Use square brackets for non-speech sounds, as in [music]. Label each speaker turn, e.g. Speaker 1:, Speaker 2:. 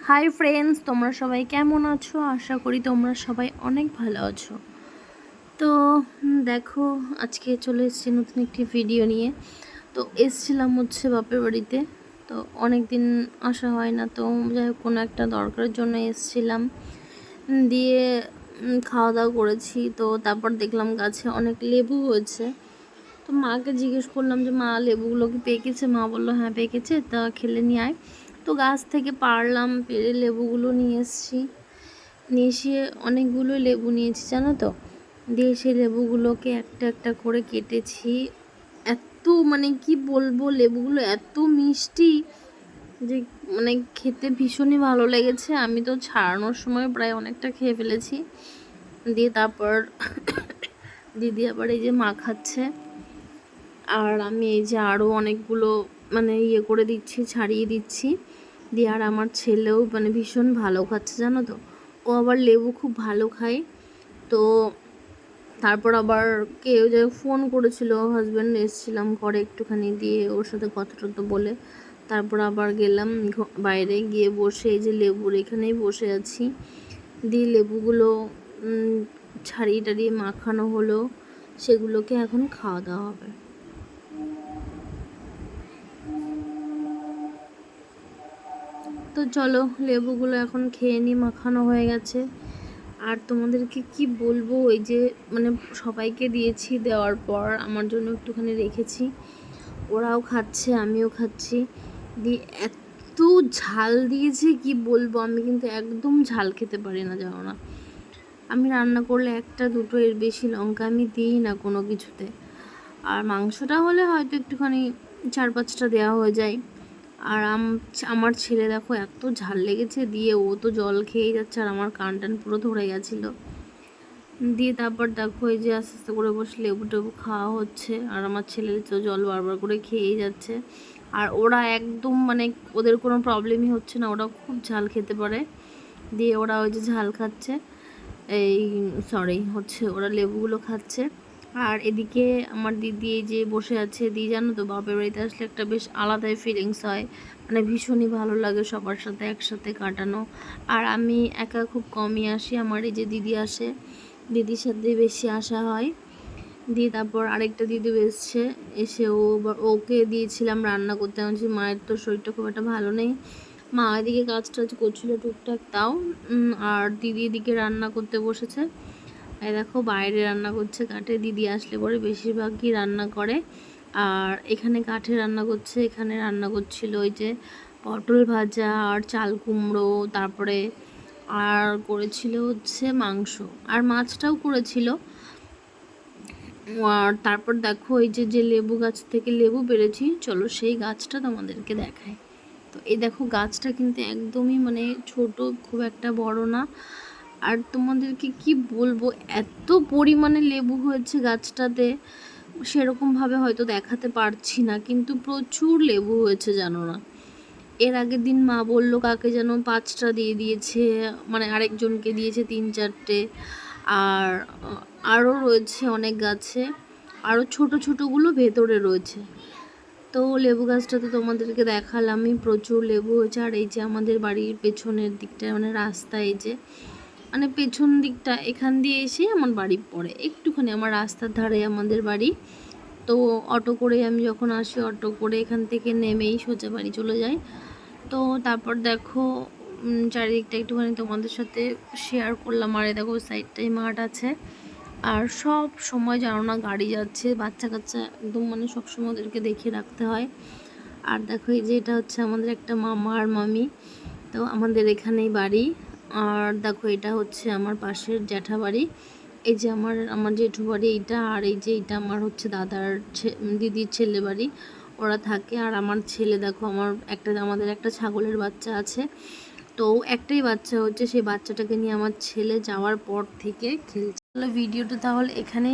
Speaker 1: Hi friends তোমরা সবাই কেমন আছো? আশা করি তোমরা সবাই অনেক ভালো আছো। তো দেখো, আজকে চলে এসেছি নতুন একটি ভিডিও নিয়ে। তো, এসছিলাম হচ্ছে বাপের বাড়িতে। তো অনেক দিন আসা হয় না, তো যাই হোক, কোনো একটা দরকারের জন্য এসছিলাম। দিয়ে খাওয়া দাওয়া করেছি। তো, তারপর দেখলাম গাছে অনেক লেবু হয়েছে। তো, মাকে জিজ্ঞেস করলাম যে, মা, লেবুগুলো কি পেকেছে? মা বলল হ্যাঁ পেকেছে, তা খেলে নিয়ে আয়। তো গাছ থেকে পারলাম, পেরে লেবুগুলো নিয়ে এসেছি। নিয়ে এসে অনেকগুলো লেবু নিয়েছি, জানো তো? দিয়ে সেই লেবুগুলোকে একটা একটা করে কেটেছি। এত মানে কি বলব, লেবুগুলো এত মিষ্টি যে মানে খেতে ভীষণই ভালো লেগেছে। আমি তো ছাড়ানোর সময় প্রায় অনেকটা খেয়ে ফেলেছি। দিয়ে তারপর [coughs] দিদি আবার এই যে মা খাচ্ছে। আর আমি এই যে আরও অনেকগুলো মানে ইয়ে করে দিচ্ছি, ছাড়িয়ে দিচ্ছি। দিয়ে আর আমার ছেলেও মানে ভীষণ ভালো খাচ্ছে, জানো তো। ও আবার লেবু খুব ভালো খায়। তো তারপর আবার কেউ যে ফোন করেছিল হাজব্যান্ড এসেছিলাম ঘরে একটুখানি দিয়ে ওর সাথে কথা টথা বলে। তারপর আবার গেলাম বাইরে গিয়ে বসে এই যে লেবুর এখানেই বসে আছি। দিয়ে লেবুগুলো ছাড়িয়ে টাড়িয়ে মাখানো হলো। সেগুলোকে এখন খাওয়া দাওয়া হবে। তো চলো, লেবুগুলো এখন খেয়ে নিই, মাখানো হয়ে গেছে। আর তোমাদেরকে কি বলব, ওই যে মানে সবাইকে দিয়েছি দেওয়ার পর, আমার জন্য একটুখানি রেখেছি। ওরাও খাচ্ছে, আমিও খাচ্ছি। দিয়ে এত ঝাল দিয়েছে, কি বলব, আমি কিন্তু একদম ঝাল খেতে পারি না, জানো না। আমি রান্না করলে একটা, দুটো এর বেশি লঙ্কা আমি দিই না কোনো কিছুতে। আর মাংসটা হলে হয়তো একটুখানি চার পাঁচটা দেওয়া হয়ে যায়। আর আমার ছেলে দেখো এত ঝাল লেগেছে, দিয়ে ও তো জল খেয়েই যাচ্ছে আর আমার কান টান পুরো ধরে গেছিল। দিয়ে তারপর দেখো এই যে আস্তে আস্তে করে বসে লেবু টেবু খাওয়া হচ্ছে আর আমার ছেলে তো জল বারবার করে খেয়েই যাচ্ছে। আর ওরা একদম মানে ওদের কোনো প্রবলেমই হচ্ছে না, ওরা খুব ঝাল খেতে পারে। দিয়ে ওরা ওই যে ঝাল খাচ্ছে, এই সরি হচ্ছে ওরা লেবুগুলো খাচ্ছে। আর এদিকে আমার দিদি এই যে বসে আছে, দিদি জানো তো বাপের বাড়িতে আসলে একটা বেশ আলাদাই ফিলিংস হয়। মানে ভীষণই ভালো লাগে সবার সাথে একসাথে কাটানো। আর আমি একা খুব কমই আসি, আমার এই যে দিদি আসে, দিদির সাথে বেশি আসা হয়। দিয়ে তারপর আরেকটা দিদি এসছে, এসে ও ওকে দিয়েছিলাম রান্না করতে। আমি মায়ের তো শরীরটা খুব একটা ভালো নেই। মা এদিকে কাজ টাজ করছিল টুকটাক তাও। আর দিদি এদিকে রান্না করতে বসেছে। এই দেখো বাইরে রান্না করছে কাঠে দিদি, আসলে পরে বেশিরভাগই রান্না করে। আর এখানে কাঠে রান্না করছে, এখানে রান্না করছিল ওই যে পটল ভাজা আর চাল কুমড়ো, তারপরে আর করেছিল হচ্ছে মাংস। আর মাছটাও করেছিল। আর তারপর দেখো এই যে যে লেবু গাছ থেকে লেবু পেরেছি চলো সেই গাছটা তোমাদেরকে দেখায় তো এই দেখো গাছটা কিন্তু একদমই মানে ছোট, খুব একটা বড় না। আর তোমাদেরকে কি বলব? এত পরিমাণে লেবু হয়েছে গাছটাতে। সেরকমভাবে হয়তো দেখাতে পারছি না, কিন্তু প্রচুর লেবু হয়েছে জানো না। এর আগের দিন মা বলল, কাকে যেন পাঁচটা দিয়ে দিয়েছে মানে আরেকজনকে দিয়েছে তিন চারটে। আর, আরও রয়েছে অনেক গাছে, আরও ছোট ছোটোগুলো ভেতরে রয়েছে। তো লেবু গাছটা তো তোমাদেরকে দেখালামই, প্রচুর লেবু হয়েছে। আর এই যে আমাদের বাড়ির পেছনের দিকটা মানে রাস্তা এই যে মানে পেছন দিকটা, এখান দিয়ে এসে আমার বাড়ি পড়ে। একটুখানি আমার রাস্তার ধারে আমাদের বাড়ি। তো অটো করে আমি যখন আসি, অটো করে এখান থেকে নেমেই সোজা বাড়ি চলে যাই। তো তারপর দেখো চারিদিকটা একটুখানি তোমাদের সাথে শেয়ার করলাম। আর দেখো সাইডটাই মাঠ আছে। আর সব সময় জানো না, গাড়ি যাচ্ছে বাচ্চা কাচ্চা একদম মানে সব সময় ওদেরকে দেখে রাখতে হয়। আর দেখো, এই যে এটা হচ্ছে আমাদের একটা মামা আর মামি। তো আমাদের এখানেই বাড়ি। আর দেখো এটা হচ্ছে আমার পাশের জ্যাঠাবাড়ি। এই যে আমার আমার জেঠু বাড়ি এইটা আর এই যে এটা আমার হচ্ছে দাদার দিদির ছেলে বাড়ি ওরা থাকে আর আমার ছেলে দেখো আমার একটা, আমাদের একটা ছাগলের বাচ্চা আছে। তো একটাই বাচ্চা হচ্ছে, সেই বাচ্চাটাকে নিয়ে আমার ছেলে যাওয়ার পর থেকে খেলছে। ভিডিওটা তাহলে এখানেই